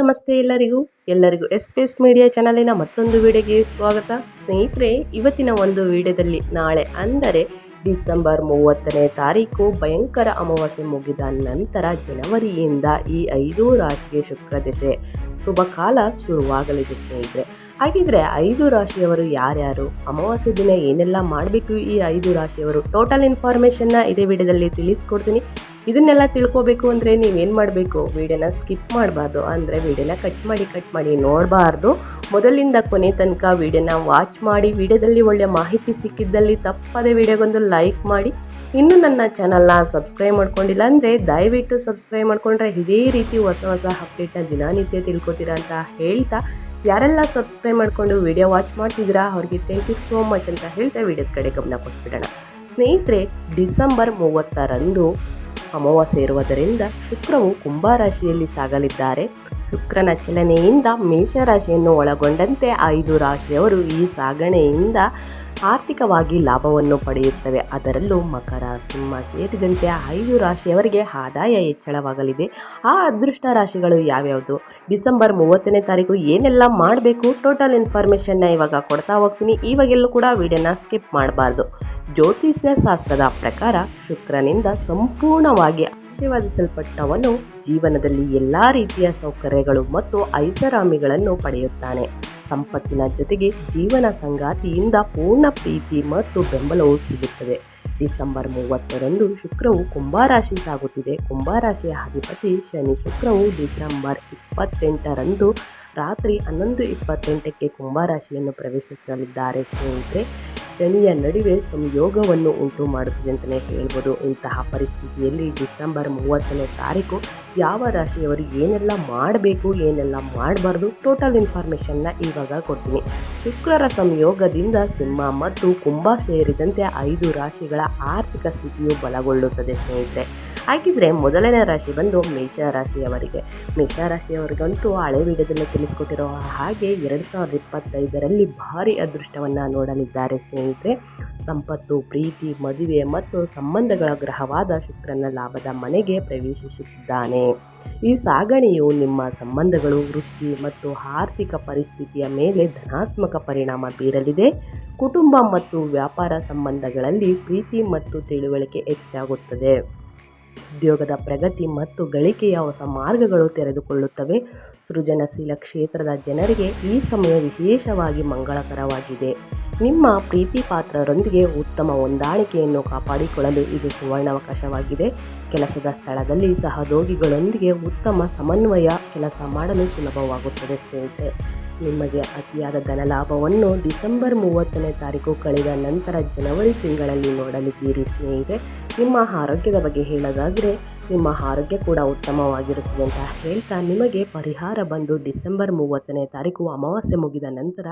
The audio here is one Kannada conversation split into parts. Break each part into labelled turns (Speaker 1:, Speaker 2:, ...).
Speaker 1: ನಮಸ್ತೆ ಎಲ್ಲರಿಗೂ. ಎಲ್ಲರಿಗೂ ಎಸ್ ಪಿ ಎಸ್ ಮೀಡಿಯಾ ಚಾನಲಿನ ಮತ್ತೊಂದು ವಿಡಿಯೋಗೆ ಸ್ವಾಗತ. ಸ್ನೇಹಿತರೆ, ಇವತ್ತಿನ ಒಂದು ವಿಡಿಯೋದಲ್ಲಿ ನಾಳೆ ಅಂದರೆ ಡಿಸೆಂಬರ್ ಮೂವತ್ತನೇ ತಾರೀಕು ಭಯಂಕರ ಅಮಾವಾಸ್ಯೆ ಮುಗಿದ ನಂತರ ಜನವರಿಯಿಂದ ಈ ಐದು ರಾಜಕೀಯ ಶುಕ್ರ ದಿಸೆ ಶುಭ ಕಾಲ ಶುರುವಾಗಲಿದೆ ಸ್ನೇಹಿತರೆ. ಹಾಗಿದ್ರೆ ಐದು ರಾಶಿಯವರು ಯಾರ್ಯಾರು? ಅಮಾವಾಸ್ಯೆ ದಿನ ಏನೆಲ್ಲ ಮಾಡಬೇಕು ಈ ಐದು ರಾಶಿಯವರು? ಟೋಟಲ್ ಇನ್ಫಾರ್ಮೇಷನ್ನ ಇದೇ ವಿಡಿಯೋದಲ್ಲಿ ತಿಳಿಸ್ಕೊಡ್ತೀನಿ. ಇದನ್ನೆಲ್ಲ ತಿಳ್ಕೊಬೇಕು ಅಂದರೆ ನೀವೇನು ಮಾಡಬೇಕು? ವಿಡಿಯೋನ ಸ್ಕಿಪ್ ಮಾಡಬಾರ್ದು. ಅಂದರೆ ವಿಡಿಯೋನ ಕಟ್ ಮಾಡಿ ಕಟ್ ಮಾಡಿ ನೋಡಬಾರ್ದು. ಮೊದಲಿಂದ ಕೊನೆ ತನಕ ವಿಡಿಯೋನ ವಾಚ್ ಮಾಡಿ, ವಿಡಿಯೋದಲ್ಲಿ ಒಳ್ಳೆಯ ಮಾಹಿತಿ ಸಿಕ್ಕಿದ್ದಲ್ಲಿ ತಪ್ಪದೆ ವಿಡಿಯೋಗೊಂದು ಲೈಕ್ ಮಾಡಿ. ಇನ್ನೂ ನನ್ನ ಚಾನಲ್ನ ಸಬ್ಸ್ಕ್ರೈಬ್ ಮಾಡ್ಕೊಂಡಿಲ್ಲ ಅಂದರೆ ದಯವಿಟ್ಟು ಸಬ್ಸ್ಕ್ರೈಬ್ ಮಾಡ್ಕೊಂಡ್ರೆ ಇದೇ ರೀತಿ ಹೊಸ ಹೊಸ ಅಪ್ಡೇಟ್ನ ದಿನನಿತ್ಯ ತಿಳ್ಕೊತೀರಾ ಅಂತ ಹೇಳ್ತಾ ಯಾರೆಲ್ಲ ಸಬ್ಸ್ಕ್ರೈಬ್ ಮಾಡಿಕೊಂಡು ವಿಡಿಯೋ ವಾಚ್ ಮಾಡ್ತಿದ್ದೀರಾ, ಅವ್ರಿಗೆ ಥ್ಯಾಂಕ್ ಯು ಸೋ ಮಚ್ ಅಂತ ಹೇಳ್ತಾ ವಿಡಿಯೋದ ಕಡೆ ಗಮನ ಕೊಟ್ಬಿಡೋಣ. ಸ್ನೇಹಿತರೆ, ಡಿಸೆಂಬರ್ ಮೂವತ್ತರಂದು ಅಮಾವಾಸ್ಯೆ ಇರುವುದರಿಂದ ಶುಕ್ರವು ಕುಂಭ ರಾಶಿಯಲ್ಲಿ ಸಾಗಲಿದ್ದಾರೆ. ಶುಕ್ರನ ಚಲನೆಯಿಂದ ಮೇಷರಾಶಿಯನ್ನು ಒಳಗೊಂಡಂತೆ ಐದು ರಾಶಿಯವರು ಈ ಸಾಗಣೆಯಿಂದ ಆರ್ಥಿಕವಾಗಿ ಲಾಭವನ್ನು ಪಡೆಯುತ್ತವೆ. ಅದರಲ್ಲೂ ಮಕರ, ಸಿಂಹ ಸೇರಿದಂತೆ ಐದು ರಾಶಿಯವರಿಗೆ ಆದಾಯ ಹೆಚ್ಚಳವಾಗಲಿದೆ. ಆ ಅದೃಷ್ಟ ರಾಶಿಗಳು ಯಾವ್ಯಾವುದು? ಡಿಸೆಂಬರ್ ಮೂವತ್ತನೇ ತಾರೀಕು ಏನೆಲ್ಲ ಮಾಡಬೇಕು? ಟೋಟಲ್ ಇನ್ಫಾರ್ಮೇಷನ್ನ ಇವಾಗ ಕೊಡ್ತಾ ಹೋಗ್ತೀನಿ. ಇವಾಗೆಲ್ಲೂ ಕೂಡ ವಿಡಿಯೋನ ಸ್ಕಿಪ್ ಮಾಡಬಾರ್ದು. ಜ್ಯೋತಿಷ್ಯ ಶಾಸ್ತ್ರದ ಪ್ರಕಾರ ಶುಕ್ರನಿಂದ ಸಂಪೂರ್ಣವಾಗಿ ಆಶೀರ್ವಾದಿಸಲ್ಪಟ್ಟವನು ಜೀವನದಲ್ಲಿ ಎಲ್ಲ ರೀತಿಯ ಸೌಕರ್ಯಗಳು ಮತ್ತು ಐಷಾರಾಮಿಗಳನ್ನು ಪಡೆಯುತ್ತಾನೆ. ಸಂಪತ್ತಿನ ಜೊತೆಗೆ ಜೀವನ ಸಂಗಾತಿಯಿಂದ ಪೂರ್ಣ ಪ್ರೀತಿ ಮತ್ತು ಬೆಂಬಲವೂ ಸಿಗುತ್ತದೆ. ಡಿಸೆಂಬರ್ ಮೂವತ್ತರಂದು ಶುಕ್ರವು ಕುಂಭರಾಶಿ ಸಾಗುತ್ತಿದೆ. ಕುಂಭರಾಶಿಯ ಅಧಿಪತಿ ಶನಿ ಶುಕ್ರವು ಡಿಸೆಂಬರ್ ಇಪ್ಪತ್ತೆಂಟರಂದು ರಾತ್ರಿ ಹನ್ನೊಂದು ಇಪ್ಪತ್ತೆಂಟಕ್ಕೆ ಕುಂಭರಾಶಿಯನ್ನು ಪ್ರವೇಶಿಸಲಿದ್ದಾರೆ ಸ್ನೇಹಿತರೆ. ಶನಿಯ ನಡುವೆ ಸಂಯೋಗವನ್ನು ಉಂಟು ಮಾಡುತ್ತದೆ ಅಂತಲೇ ಹೇಳ್ಬೋದು. ಇಂತಹ ಪರಿಸ್ಥಿತಿಯಲ್ಲಿ ಡಿಸೆಂಬರ್ ಮೂವತ್ತನೇ ತಾರೀಕು ಯಾವ ರಾಶಿಯವರು ಏನೆಲ್ಲ ಮಾಡಬೇಕು, ಏನೆಲ್ಲ ಮಾಡಬಾರ್ದು ಟೋಟಲ್ ಇನ್ಫಾರ್ಮೇಷನ್ನ ಇವಾಗ ಕೊಡ್ತೀನಿ. ಶುಕ್ರರ ಸಂಯೋಗದಿಂದ ಸಿಂಹ ಮತ್ತು ಕುಂಭ ಸೇರಿದಂತೆ ಐದು ರಾಶಿಗಳ ಆರ್ಥಿಕ ಸ್ಥಿತಿಯು ಬಲಗೊಳ್ಳುತ್ತದೆ ಸ್ನೇಹಿತರೆ. ಹಾಗಿದ್ರೆ ಮೊದಲನೇ ರಾಶಿ ಬಂದು ಮೇಷ ರಾಶಿಯವರಿಗೆ. ಮೇಷ ರಾಶಿಯವರಿಗಂತೂ ಹಳೆ ವಿಡಿಯೋದಲ್ಲಿ ತಿಳಿಸ್ಕೊಟ್ಟಿರೋ ಹಾಗೆ ಎರಡು ಸಾವಿರದ ಇಪ್ಪತ್ತೈದರಲ್ಲಿ ಭಾರಿ ಅದೃಷ್ಟವನ್ನು ನೋಡಲಿದ್ದಾರೆ ಸ್ನೇಹಿತರೆ. ಸಂಪತ್ತು, ಪ್ರೀತಿ, ಮದುವೆ ಮತ್ತು ಸಂಬಂಧಗಳ ಗ್ರಹವಾದ ಶುಕ್ರನ ಲಾಭದ ಮನೆಗೆ ಪ್ರವೇಶಿಸುತ್ತಿದ್ದಾನೆ. ಈ ಸಾಗಣೆಯು ನಿಮ್ಮ ಸಂಬಂಧಗಳು, ವೃತ್ತಿ ಮತ್ತು ಆರ್ಥಿಕ ಪರಿಸ್ಥಿತಿಯ ಮೇಲೆ ಧನಾತ್ಮಕ ಪರಿಣಾಮ ಬೀರಲಿದೆ. ಕುಟುಂಬ ಮತ್ತು ವ್ಯಾಪಾರ ಸಂಬಂಧಗಳಲ್ಲಿ ಪ್ರೀತಿ ಮತ್ತು ತಿಳುವಳಿಕೆ ಹೆಚ್ಚಾಗುತ್ತದೆ. ಉದ್ಯೋಗದ ಪ್ರಗತಿ ಮತ್ತು ಗಳಿಕೆಯ ಹೊಸ ಮಾರ್ಗಗಳು ತೆರೆದುಕೊಳ್ಳುತ್ತವೆ. ಸೃಜನಶೀಲ ಕ್ಷೇತ್ರದ ಜನರಿಗೆ ಈ ಸಮಯ ವಿಶೇಷವಾಗಿ ಮಂಗಳಕರವಾಗಿದೆ. ನಿಮ್ಮ ಪ್ರೀತಿ ಪಾತ್ರರೊಂದಿಗೆ ಉತ್ತಮ ಹೊಂದಾಣಿಕೆಯನ್ನು ಕಾಪಾಡಿಕೊಳ್ಳಲು ಇದು ಸುವರ್ಣಾವಕಾಶವಾಗಿದೆ. ಕೆಲಸದ ಸ್ಥಳದಲ್ಲಿ ಸಹೋದ್ಯೋಗಿಗಳೊಂದಿಗೆ ಉತ್ತಮ ಸಮನ್ವಯ ಕೆಲಸ ಮಾಡಲು ಸುಲಭವಾಗುತ್ತದೆ ಸ್ನೇಹಿತರೆ. ನಿಮಗೆ ಅತಿಯಾದ ಧನಲಾಭವನ್ನು ಡಿಸೆಂಬರ್ ಮೂವತ್ತನೇ ತಾರೀಕು ಕಳೆದ ನಂತರ ಜನವರಿ ತಿಂಗಳಲ್ಲಿ ನೋಡಲಿದ್ದೀರಿ ಸ್ನೇಹಿತರೆ. ನಿಮ್ಮ ಆರೋಗ್ಯದ ಬಗ್ಗೆ ಹೇಳೋದಾದರೆ ನಿಮ್ಮ ಆರೋಗ್ಯ ಕೂಡ ಉತ್ತಮವಾಗಿರುತ್ತದೆ ಅಂತ ಹೇಳ್ತಾ ನಿಮಗೆ ಪರಿಹಾರ ಬಂದು ಡಿಸೆಂಬರ್ ಮೂವತ್ತನೇ ತಾರೀಕು ಅಮಾವಾಸ್ಯೆ ಮುಗಿದ ನಂತರ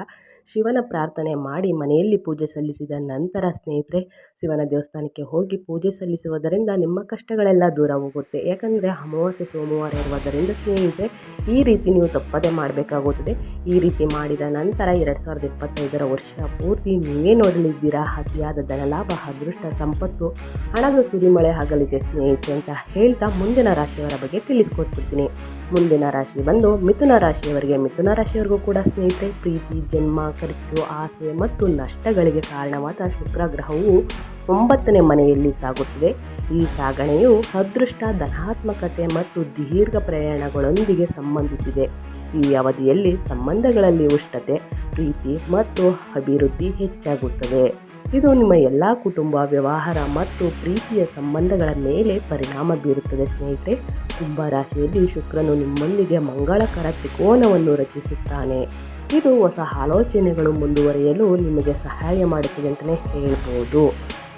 Speaker 1: ಶಿವನ ಪ್ರಾರ್ಥನೆ ಮಾಡಿ ಮನೆಯಲ್ಲಿ ಪೂಜೆ ಸಲ್ಲಿಸಿದ ನಂತರ ಸ್ನೇಹಿತರೆ, ಶಿವನ ದೇವಸ್ಥಾನಕ್ಕೆ ಹೋಗಿ ಪೂಜೆ ಸಲ್ಲಿಸುವುದರಿಂದ ನಿಮ್ಮ ಕಷ್ಟಗಳೆಲ್ಲ ದೂರ ಹೋಗುತ್ತೆ. ಯಾಕಂದರೆ ಅಮಾವಾಸ್ಯೆ ಸೋಮವಾರ ಇರುವುದರಿಂದ ಸ್ನೇಹಿತರೆ, ಈ ರೀತಿ ನೀವು ತಪ್ಪದೇ ಮಾಡಬೇಕಾಗುತ್ತದೆ. ಈ ರೀತಿ ಮಾಡಿದ ನಂತರ ಎರಡು ಸಾವಿರದ ಇಪ್ಪತ್ತೈದರ ವರ್ಷ ಪೂರ್ತಿ ನೀವೇ ನೋಡಲಿದ್ದೀರಾ? ಅತಿಯಾದ ಧನಲಾಭ, ಅದೃಷ್ಟ, ಸಂಪತ್ತು, ಹಣದ ಸುರಿಮಳೆ ಆಗಲಿದೆ ಸ್ನೇಹಿತರೆ ಅಂತ ಹೇಳ್ತಾ ಮುಂದಿನ ರಾಶಿಯವರ ಬಗ್ಗೆ ತಿಳಿಸ್ಕೊಟ್ಬಿಡ್ತೀನಿ. ಮುಂದಿನ ರಾಶಿ ಬಂದು ಮಿಥುನ ರಾಶಿಯವರಿಗೆ, ಮಿಥುನ ರಾಶಿಯವರಿಗೂ ಕೂಡ ಸ್ನೇಹಿತರೆ, ಪ್ರೀತಿ, ಜನ್ಮ, ಖರ್ಚು, ಆಸೆ ಮತ್ತು ನಷ್ಟಗಳಿಗೆ ಕಾರಣವಾದ ಶುಕ್ರ ಗ್ರಹವು ಒಂಬತ್ತನೇ ಮನೆಯಲ್ಲಿ ಸಾಗುತ್ತಿದೆ. ಈ ಸಾಗಣೆಯು ಅದೃಷ್ಟ, ಧನಾತ್ಮಕತೆ ಮತ್ತು ದೀರ್ಘ ಪ್ರಯಾಣಗಳೊಂದಿಗೆ ಸಂಬಂಧಿಸಿದೆ. ಈ ಅವಧಿಯಲ್ಲಿ ಸಂಬಂಧಗಳಲ್ಲಿ ಉಷ್ಣತೆ, ಪ್ರೀತಿ ಮತ್ತು ಅಭಿವೃದ್ಧಿ ಹೆಚ್ಚಾಗುತ್ತದೆ. ಇದು ನಿಮ್ಮ ಎಲ್ಲ ಕುಟುಂಬ, ವ್ಯವಹಾರ ಮತ್ತು ಪ್ರೀತಿಯ ಸಂಬಂಧಗಳ ಮೇಲೆ ಪರಿಣಾಮ ಬೀರುತ್ತದೆ ಸ್ನೇಹಿತರೆ. ಕುಂಭ ರಾಶಿಯಲ್ಲಿ ಶುಕ್ರನು ನಿಮ್ಮೊಂದಿಗೆ ಮಂಗಳಕರ ತ್ರಿಕೋನವನ್ನು ರಚಿಸುತ್ತಾನೆ. ಇದು ಹೊಸ ಆಲೋಚನೆಗಳು ಮುಂದುವರಿಯಲು ನಿಮಗೆ ಸಹಾಯ ಮಾಡುತ್ತದೆ ಅಂತಲೇ ಹೇಳ್ಬೋದು.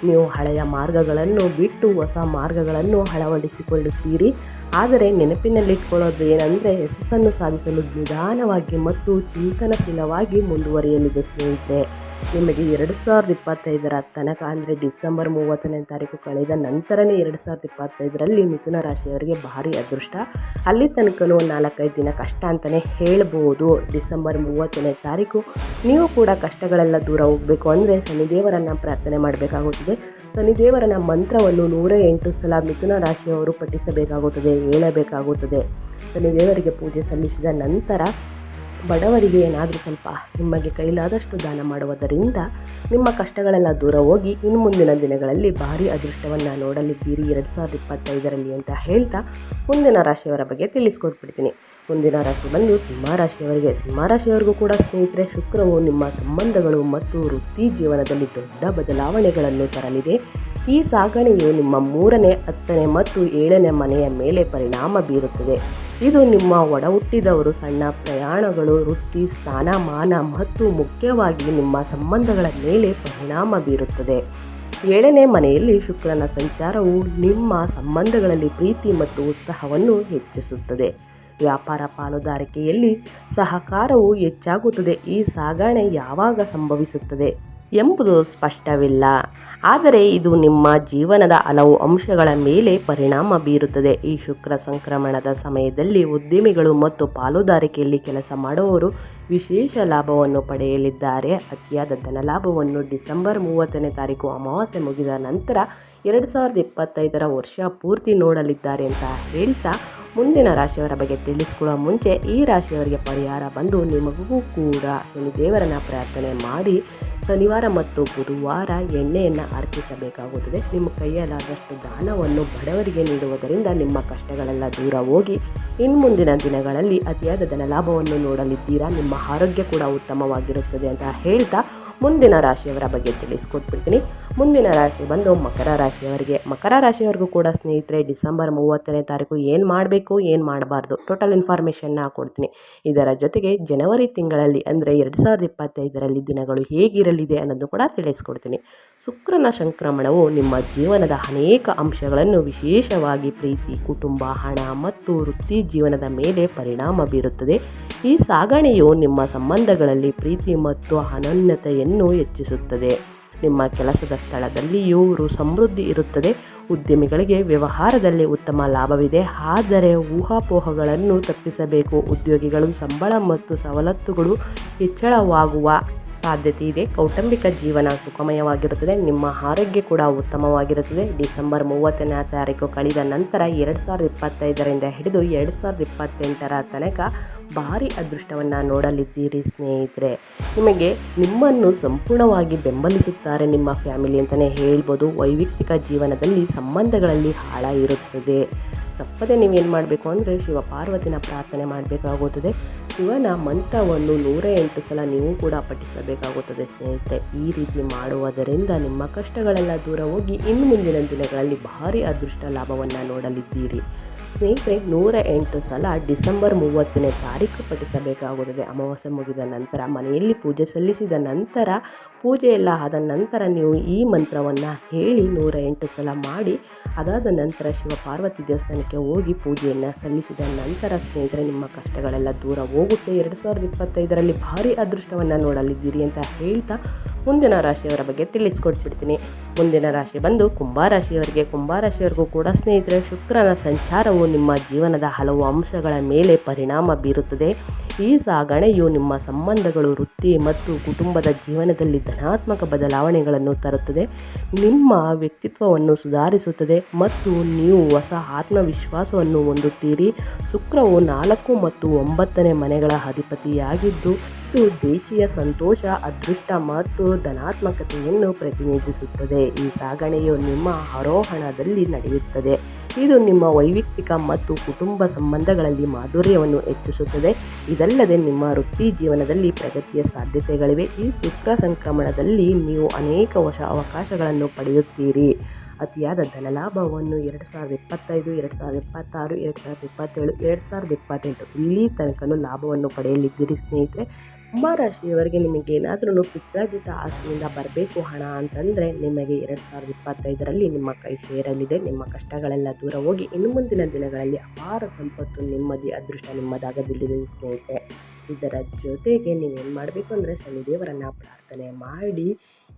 Speaker 1: ನೀವು ಹಳೆಯ ಮಾರ್ಗಗಳನ್ನು ಬಿಟ್ಟು ಹೊಸ ಮಾರ್ಗಗಳನ್ನು ಅಳವಡಿಸಿಕೊಳ್ಳುತ್ತೀರಿ. ಆದರೆ ನೆನಪಿನಲ್ಲಿಟ್ಕೊಳ್ಳೋದು ಏನಂದರೆ, ಯಶಸ್ಸನ್ನು ಸಾಧಿಸಲು ನಿಧಾನವಾಗಿ ಮತ್ತು ಚಿಂತನಶೀಲವಾಗಿ ಮುಂದುವರಿಯಲಿದೆ ಸ್ನೇಹಿತರೆ. ನಿಮಗೆ ಎರಡು ಸಾವಿರದ ಇಪ್ಪತ್ತೈದರ ತನಕ, ಅಂದರೆ ಡಿಸೆಂಬರ್ ಮೂವತ್ತನೇ ತಾರೀಕು ಕಳೆದ ನಂತರನೇ ಎರಡು ಸಾವಿರದ ಇಪ್ಪತ್ತೈದರಲ್ಲಿ ಮಿಥುನ ರಾಶಿಯವರಿಗೆ ಭಾರಿ ಅದೃಷ್ಟ. ಅಲ್ಲಿ ತನಕನೂ ನಾಲ್ಕೈದು ದಿನ ಕಷ್ಟ ಅಂತಲೇ ಹೇಳ್ಬೋದು. ಡಿಸೆಂಬರ್ ಮೂವತ್ತನೇ ತಾರೀಕು, ನೀವು ಕೂಡ ಕಷ್ಟಗಳೆಲ್ಲ ದೂರ ಹೋಗಬೇಕು ಅಂದರೆ ಶನಿದೇವರನ್ನು ಪ್ರಾರ್ಥನೆ ಮಾಡಬೇಕಾಗುತ್ತದೆ. ಶನಿದೇವರನ ಮಂತ್ರವನ್ನು ನೂರ ಎಂಟು ಸಲ ಮಿಥುನ ರಾಶಿಯವರು ಪಠಿಸಬೇಕಾಗುತ್ತದೆ, ಹೇಳಬೇಕಾಗುತ್ತದೆ. ಶನಿದೇವರಿಗೆ ಪೂಜೆ ಸಲ್ಲಿಸಿದ ನಂತರ ಬಡವರಿಗೆ ಏನಾದರೂ ಸ್ವಲ್ಪ ನಿಮಗೆ ಕೈಲಾದಷ್ಟು ದಾನ ಮಾಡುವುದರಿಂದ ನಿಮ್ಮ ಕಷ್ಟಗಳೆಲ್ಲ ದೂರ ಹೋಗಿ ಇನ್ನು ಮುಂದಿನ ದಿನಗಳಲ್ಲಿ ಭಾರಿ ಅದೃಷ್ಟವನ್ನು ನೋಡಲಿದ್ದೀರಿ. ಎರಡು ಸಾವಿರದ ಇಪ್ಪತ್ತೈದರಲ್ಲಿ ಅಂತ ಹೇಳ್ತಾ ಮುಂದಿನ ರಾಶಿಯವರ ಬಗ್ಗೆ ತಿಳಿಸ್ಕೊಟ್ಬಿಡ್ತೀನಿ. ಮುಂದಿನ ರಾಶಿ ಬಂದು ಸಿಂಹ ರಾಶಿಯವರಿಗೆ, ಸಿಂಹ ರಾಶಿಯವರಿಗೂ ಕೂಡ ಸ್ನೇಹಿತರೆ, ಶುಕ್ರವು ನಿಮ್ಮ ಸಂಬಂಧಗಳು ಮತ್ತು ವೃತ್ತಿ ಜೀವನದಲ್ಲಿ ದೊಡ್ಡ ಬದಲಾವಣೆಗಳನ್ನು ತರಲಿದೆ. ಈ ಸಾಗಣೆಯು ನಿಮ್ಮ ಮೂರನೇ, ಹತ್ತನೇ ಮತ್ತು ಏಳನೇ ಮನೆಯ ಮೇಲೆ ಪರಿಣಾಮ ಬೀರುತ್ತದೆ. ಇದು ನಿಮ್ಮ ಒಡ ಹುಟ್ಟಿದವರು ಸಣ್ಣ ಪ್ರಯಾಣಗಳು, ವೃತ್ತಿ, ಸ್ಥಾನಮಾನ ಮತ್ತು ಮುಖ್ಯವಾಗಿ ನಿಮ್ಮ ಸಂಬಂಧಗಳ ಮೇಲೆ ಪರಿಣಾಮ ಬೀರುತ್ತದೆ. ಏಳನೇ ಮನೆಯಲ್ಲಿ ಶುಕ್ರನ ಸಂಚಾರವು ನಿಮ್ಮ ಸಂಬಂಧಗಳಲ್ಲಿ ಪ್ರೀತಿ ಮತ್ತು ಉತ್ಸಾಹವನ್ನು ಹೆಚ್ಚಿಸುತ್ತದೆ. ವ್ಯಾಪಾರ ಪಾಲುದಾರಿಕೆಯಲ್ಲಿ ಸಹಕಾರವು ಹೆಚ್ಚಾಗುತ್ತದೆ. ಈ ಸಾಗಣೆ ಯಾವಾಗ ಸಂಭವಿಸುತ್ತದೆ? ಎಂಬುದು ಸ್ಪಷ್ಟವಿಲ್ಲ. ಆದರೆ ಇದು ನಿಮ್ಮ ಜೀವನದ ಹಲವು ಅಂಶಗಳ ಮೇಲೆ ಪರಿಣಾಮ ಬೀರುತ್ತದೆ. ಈ ಶುಕ್ರ ಸಂಕ್ರಮಣದ ಸಮಯದಲ್ಲಿ ಉದ್ಯಮಿಗಳು ಮತ್ತು ಪಾಲುದಾರಿಕೆಯಲ್ಲಿ ಕೆಲಸ ಮಾಡುವವರು ವಿಶೇಷ ಲಾಭವನ್ನು ಪಡೆಯಲಿದ್ದಾರೆ. ಅತಿಯಾದ ಧನಲಾಭವನ್ನು ಡಿಸೆಂಬರ್ ಮೂವತ್ತನೇ ತಾರೀಕು ಅಮಾವಾಸ್ಯೆ ಮುಗಿದ ನಂತರ ಎರಡು ಸಾವಿರದ ಇಪ್ಪತ್ತೈದರ ವರ್ಷ ಪೂರ್ತಿ ನೋಡಲಿದ್ದಾರೆ ಅಂತ ಹೇಳ್ತಾ ಮುಂದಿನ ರಾಶಿಯವರ ಬಗ್ಗೆ ತಿಳಿಸ್ಕೊಳ್ಳೋ ಮುಂಚೆ ಈ ರಾಶಿಯವರಿಗೆ ಪರಿಹಾರ ಬಂದು ನಿಮಗೂ ಕೂಡ. ದೇವರನ್ನ ಪ್ರಾರ್ಥನೆ ಮಾಡಿ ಶನಿವಾರ ಮತ್ತು ಗುರುವಾರ ಎಣ್ಣೆಯನ್ನು ಅರ್ಪಿಸಬೇಕಾಗುತ್ತದೆ. ನಿಮ್ಮ ಕೈಯಲ್ಲಾದಷ್ಟು ದಾನವನ್ನು ಬಡವರಿಗೆ ನೀಡುವುದರಿಂದ ನಿಮ್ಮ ಕಷ್ಟಗಳೆಲ್ಲ ದೂರ ಹೋಗಿ ಇನ್ನು ಮುಂದಿನ ದಿನಗಳಲ್ಲಿ ಅತಿಯಾದ ಧನಲಾಭವನ್ನು ನೋಡಲಿದ್ದೀರಾ? ನಿಮ್ಮ ಆರೋಗ್ಯ ಕೂಡ ಉತ್ತಮವಾಗಿರುತ್ತದೆ ಅಂತ ಹೇಳ್ತಾ ಮುಂದಿನ ರಾಶಿಯವರ ಬಗ್ಗೆ ತಿಳಿಸ್ಕೊಟ್ಬಿಡ್ತೀನಿ. ಮುಂದಿನ ರಾಶಿ ಬಂದು ಮಕರ ರಾಶಿಯವರಿಗೆ. ಮಕರ ರಾಶಿಯವರಿಗೂ ಕೂಡ ಸ್ನೇಹಿತರೆ, ಡಿಸೆಂಬರ್ ಮೂವತ್ತನೇ ತಾರೀಕು ಏನು ಮಾಡಬೇಕು, ಏನು ಮಾಡಬಾರ್ದು? ಟೋಟಲ್ ಇನ್ಫಾರ್ಮೇಷನ್ನ ಕೊಡ್ತೀನಿ. ಇದರ ಜೊತೆಗೆ ಜನವರಿ ತಿಂಗಳಲ್ಲಿ ಅಂದರೆ ಎರಡು ಸಾವಿರದ ಇಪ್ಪತ್ತೈದರಲ್ಲಿ ದಿನಗಳು ಹೇಗಿರಲಿದೆ ಅನ್ನೋದು ಕೂಡ ತಿಳಿಸ್ಕೊಡ್ತೀನಿ. ಶುಕ್ರನ ಸಂಕ್ರಮಣವು ನಿಮ್ಮ ಜೀವನದ ಅನೇಕ ಅಂಶಗಳನ್ನು ವಿಶೇಷವಾಗಿ ಪ್ರೀತಿ, ಕುಟುಂಬ, ಹಣ ಮತ್ತು ವೃತ್ತಿ ಜೀವನದ ಮೇಲೆ ಪರಿಣಾಮ ಬೀರುತ್ತದೆ. ಈ ಸಾಗಣೆಯು ನಿಮ್ಮ ಸಂಬಂಧಗಳಲ್ಲಿ ಪ್ರೀತಿ ಮತ್ತು ಅನನ್ಯತೆಯನ್ನು ಹೆಚ್ಚಿಸುತ್ತದೆ. ನಿಮ್ಮ ಕೆಲಸದ ಸ್ಥಳದಲ್ಲಿಯೂ ಸಮೃದ್ಧಿ ಇರುತ್ತದೆ. ಉದ್ಯಮಿಗಳಿಗೆ ವ್ಯವಹಾರದಲ್ಲಿ ಉತ್ತಮ ಲಾಭವಿದೆ. ಆದರೆ ಊಹಾಪೋಹಗಳನ್ನು ತಪ್ಪಿಸಬೇಕು. ಉದ್ಯೋಗಿಗಳು ಸಂಬಳ ಮತ್ತು ಸವಲತ್ತುಗಳು ಹೆಚ್ಚಳವಾಗುವ ಸಾಧ್ಯತೆ ಇದೆ ಕೌಟುಂಬಿಕ ಜೀವನ ಸುಖಮಯವಾಗಿರುತ್ತದೆ. ನಿಮ್ಮ ಆರೋಗ್ಯ ಕೂಡ ಉತ್ತಮವಾಗಿರುತ್ತದೆ. ಡಿಸೆಂಬರ್ ಮೂವತ್ತನೇ ತಾರೀಕು ಕಳೆದ ನಂತರ ಎರಡು ಸಾವಿರದ ಇಪ್ಪತ್ತೈದರಿಂದ ಹಿಡಿದು ಎರಡು ಸಾವಿರದ ಇಪ್ಪತ್ತೆಂಟರ ತನಕ ಭಾರಿ ಅದೃಷ್ಟವನ್ನು ನೋಡಲಿದ್ದೀರಿ, ಸ್ನೇಹಿತರೆ. ನಿಮಗೆ ನಿಮ್ಮನ್ನು ಸಂಪೂರ್ಣವಾಗಿ ಬೆಂಬಲಿಸುತ್ತಾರೆ ನಿಮ್ಮ ಫ್ಯಾಮಿಲಿ ಅಂತಲೇ ಹೇಳ್ಬೋದು. ವೈಯಕ್ತಿಕ ಜೀವನದಲ್ಲಿ ಸಂಬಂಧಗಳಲ್ಲಿ ಹಾಳ ಇರುತ್ತದೆ. ತಪ್ಪದೆ ನೀವೇನು ಮಾಡಬೇಕು ಅಂದರೆ ಶಿವ ಪಾರ್ವತಿನ ಪ್ರಾರ್ಥನೆ ಮಾಡಬೇಕಾಗುತ್ತದೆ. ಶಿವನ ಮಂತ್ರವನ್ನು ನೂರ ಎಂಟು ಸಲ ನೀವು ಕೂಡ ಪಠಿಸಬೇಕಾಗುತ್ತದೆ, ಸ್ನೇಹಿತರೆ. ಈ ರೀತಿ ಮಾಡುವುದರಿಂದ ನಿಮ್ಮ ಕಷ್ಟಗಳೆಲ್ಲ ದೂರ ಹೋಗಿ ಇನ್ನು ಮುಂದಿನ ದಿನಗಳಲ್ಲಿ ಭಾರಿ ಅದೃಷ್ಟ ಲಾಭವನ್ನು ನೋಡಲಿದ್ದೀರಿ. ಸ್ನೇಹಿತರೆ, ನೂರ ಎಂಟು ಸಲ ಡಿಸೆಂಬರ್ ಮೂವತ್ತನೇ ತಾರೀಕು ಪಠಿಸಬೇಕಾಗುತ್ತದೆ. ಅಮಾವಾಸ್ಯೆ ಮುಗಿದ ನಂತರ ಮನೆಯಲ್ಲಿ ಪೂಜೆ ಸಲ್ಲಿಸಿದ ನಂತರ, ಪೂಜೆ ಆದ ನಂತರ ನೀವು ಈ ಮಂತ್ರವನ್ನು ಹೇಳಿ ನೂರ ಎಂಟು ಸಲ ಮಾಡಿ, ಅದಾದ ನಂತರ ಶಿವ ಪಾರ್ವತಿ ದೇವಸ್ಥಾನಕ್ಕೆ ಹೋಗಿ ಪೂಜೆಯನ್ನು ಸಲ್ಲಿಸಿದ ನಂತರ ಸ್ನೇಹಿತರೆ, ನಿಮ್ಮ ಕಷ್ಟಗಳೆಲ್ಲ ದೂರ ಹೋಗುತ್ತೆ. ಎರಡು ಸಾವಿರದ ಇಪ್ಪತ್ತೈದರಲ್ಲಿ ಭಾರಿ ಅದೃಷ್ಟವನ್ನು ನೋಡಲಿದ್ದೀರಿ ಅಂತ ಹೇಳ್ತಾ ಮುಂದಿನ ರಾಶಿಯವರ ಬಗ್ಗೆ ತಿಳಿಸ್ಕೊಟ್ಬಿಡ್ತೀನಿ. ಮುಂದಿನ ರಾಶಿ ಬಂದು ಕುಂಭರಾಶಿಯವರಿಗೆ ಕುಂಭರಾಶಿಯವರಿಗೂ ಕೂಡ ಸ್ನೇಹಿತರೆ ಶುಕ್ರನ ಸಂಚಾರವು ನಿಮ್ಮ ಜೀವನದ ಹಲವು ಅಂಶಗಳ ಮೇಲೆ ಪರಿಣಾಮ ಬೀರುತ್ತದೆ. ಈ ಸಾಗಣೆಯು ನಿಮ್ಮ ಸಂಬಂಧಗಳು, ವೃತ್ತಿ ಮತ್ತು ಕುಟುಂಬದ ಜೀವನದಲ್ಲಿ ಧನಾತ್ಮಕ ಬದಲಾವಣೆಗಳನ್ನು ತರುತ್ತದೆ. ನಿಮ್ಮ ವ್ಯಕ್ತಿತ್ವವನ್ನು ಸುಧಾರಿಸುತ್ತದೆ ಮತ್ತು ನೀವು ಹೊಸ ಆತ್ಮವಿಶ್ವಾಸವನ್ನು ಹೊಂದುತ್ತೀರಿ. ಶುಕ್ರವು ನಾಲ್ಕು ಮತ್ತು ಒಂಬತ್ತನೇ ಮನೆಗಳ ಅಧಿಪತಿಯಾಗಿದ್ದು, ಇದು ದೇಶೀಯ ಸಂತೋಷ, ಅದೃಷ್ಟ ಮತ್ತು ಧನಾತ್ಮಕತೆಯನ್ನು ಪ್ರತಿನಿಧಿಸುತ್ತದೆ. ಈ ಸಾಗಣೆಯು ನಿಮ್ಮ ಆರೋಹಣದಲ್ಲಿ ನಡೆಯುತ್ತದೆ. ಇದು ನಿಮ್ಮ ವೈಯಕ್ತಿಕ ಮತ್ತು ಕುಟುಂಬ ಸಂಬಂಧಗಳಲ್ಲಿ ಮಾಧುರ್ಯವನ್ನು ಹೆಚ್ಚಿಸುತ್ತದೆ. ಇದಲ್ಲದೆ ನಿಮ್ಮ ವೃತ್ತಿ ಜೀವನದಲ್ಲಿ ಪ್ರಗತಿಯ ಸಾಧ್ಯತೆಗಳಿವೆ. ಈ ಶುಕ್ರ ಸಂಕ್ರಮಣದಲ್ಲಿ ನೀವು ಅನೇಕ ಹೊಸ ಅವಕಾಶಗಳನ್ನು ಪಡೆಯುತ್ತೀರಿ. ಅತಿಯಾದ ಧನಲಾಭವನ್ನು ಎರಡು ಸಾವಿರದ ಇಪ್ಪತ್ತೈದು, ಎರಡು ಸಾವಿರದ ಇಪ್ಪತ್ತಾರು, ಎರಡು ಸಾವಿರದ ಇಪ್ಪತ್ತೇಳು, ಎರಡು ಸಾವಿರದ ಇಪ್ಪತ್ತೆಂಟು ಇಲ್ಲಿ ತನಕನೂ ಲಾಭವನ್ನು ಪಡೆಯಲಿದ್ದೀರಿ ಸ್ನೇಹಿತರೆ. ಕುಂಭರಾಶಿಯವರಿಗೆ ನಿಮಗೆ ಏನಾದರೂ ಪಿತ್ರಾರ್ಜಿತ ಆಸ್ತಿಯಿಂದ ಬರಬೇಕು ಹಣ ಅಂತಂದರೆ ನಿಮಗೆ ಎರಡು ಸಾವಿರದ ಇಪ್ಪತ್ತೈದರಲ್ಲಿ ನಿಮ್ಮ ಕೈ ಸೇರಲಿದೆ, ನಿಮ್ಮ ಕಷ್ಟಗಳೆಲ್ಲ ದೂರ ಹೋಗಿ ಇನ್ನು ಮುಂದಿನ ದಿನಗಳಲ್ಲಿ ಅಪಾರ ಸಂಪತ್ತು ನಿಮ್ಮದಿ ಅದೃಷ್ಟ ನಿಮ್ಮದಾಗದಿಲ್ಲಿದೆ ಸ್ನೇಹಿತರೆ. ಇದರ ಜೊತೆಗೆ ನೀವೇನು ಮಾಡಬೇಕು ಅಂದರೆ ಶನಿದೇವರನ್ನು ಪ್ರಾರ್ಥನೆ ಮಾಡಿ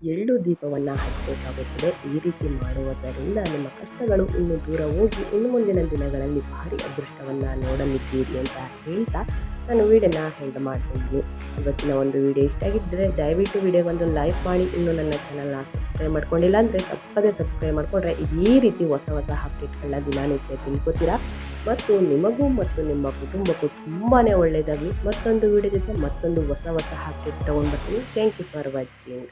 Speaker 1: ಎಳ್ಳು ದೀಪವನ್ನು ಹಚ್ಚಬೇಕಾಗುತ್ತದೆ ಈ ರೀತಿ ಮಾಡುವುದರಿಂದ ನಿಮ್ಮ ಕಷ್ಟಗಳು ಇನ್ನು ದೂರ ಹೋಗಿ ಇನ್ನು ಮುಂದಿನ ದಿನಗಳಲ್ಲಿ ಭಾರಿ ಅದೃಷ್ಟವನ್ನು ನೋಡಲಿದ್ದೀರಿ ಅಂತ ಹೇಳ್ತಾ ನಾನು ವೀಡಿಯೋನ ಹೆಂಡ್ ಮಾಡ್ತಿದ್ದೀನಿ. ಇವತ್ತಿನ ಒಂದು ವಿಡಿಯೋ ಇಷ್ಟ ಆಗಿದ್ದರೆ ದಯವಿಟ್ಟು ವಿಡಿಯೋಗೊಂದು ಲೈಕ್ ಮಾಡಿ. ಇನ್ನು ನನ್ನ ಚಾನಲ್ನ ಸಬ್ಸ್ಕ್ರೈಬ್ ಮಾಡ್ಕೊಂಡಿಲ್ಲ ಅಂದರೆ ತಪ್ಪದೇ ಸಬ್ಸ್ಕ್ರೈಬ್ ಮಾಡಿಕೊಂಡ್ರೆ ಇದೇ ರೀತಿ ಹೊಸ ಹೊಸ ಅಪ್ಡೇಟ್ಗಳನ್ನ ದಿನಾನಿತ್ಯ ತಿಳ್ಕೊತೀರಾ? ಮತ್ತು ನಿಮಗೂ ಮತ್ತು ನಿಮ್ಮ ಕುಟುಂಬಕ್ಕೂ ತುಂಬಾ ಒಳ್ಳೆಯದಾಗಲಿ ಮತ್ತೊಂದು ವಿಡಿಯೋ ಜೊತೆ ಮತ್ತೊಂದು ಹೊಸ ಹೊಸ ಅಪ್ಡೇಟ್ ತೊಗೊಂಡ್ಬರ್ತೀನಿ ಥ್ಯಾಂಕ್ ಯು ಫಾರ್ ವಾಚಿಂಗ್